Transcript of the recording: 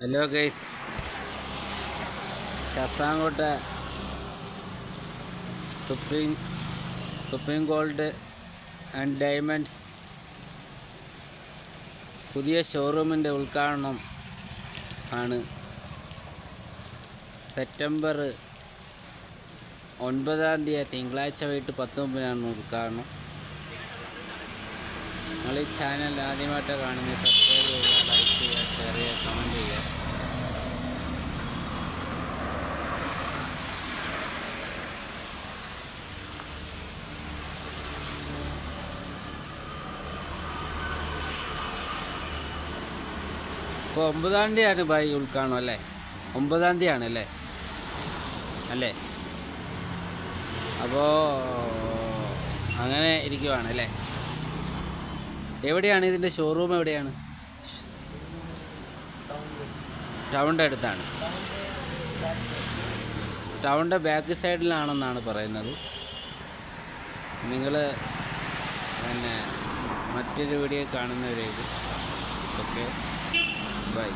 Hello guys Sasthamkotta supreme supreme gold and diamonds പുതിയ ഷോറൂമിന്റെ ഉദ്ഘാടനം ആണ്. സെപ്റ്റംബർ ഒൻപതാം തീയതി തിങ്കളാഴ്ച വൈകിട്ട് പത്ത് മുമ്പിനാണ് ഉദ്ഘാടനം. നിങ്ങൾ ഈ ചാനൽ ആദ്യമായിട്ട് കാണുന്നത്. സബ്സ്ക്രൈബ് ഇപ്പോൾ ഒമ്പതാം തീയതിയാണ് ബൈ ഉൾക്കാണോ അല്ലേ? ഒമ്പതാം തീയതിയാണ് അല്ലേ? അല്ലേ? അപ്പോൾ അങ്ങനെ ഇരിക്കുവാണ് അല്ലേ? എവിടെയാണ് ഇതിന്റെ ഷോറൂം എവിടെയാണ്? ടൗണിന്റെ അടുത്താണ്. ടൗണിന്റെ ബാക്ക് സൈഡിലാണെന്നാണ് പറയുന്നത്. നിങ്ങൾ പിന്നെ മറ്റൊരു വീഡിയോ കാണുന്നവരേക്ക് ഓക്കെ বাই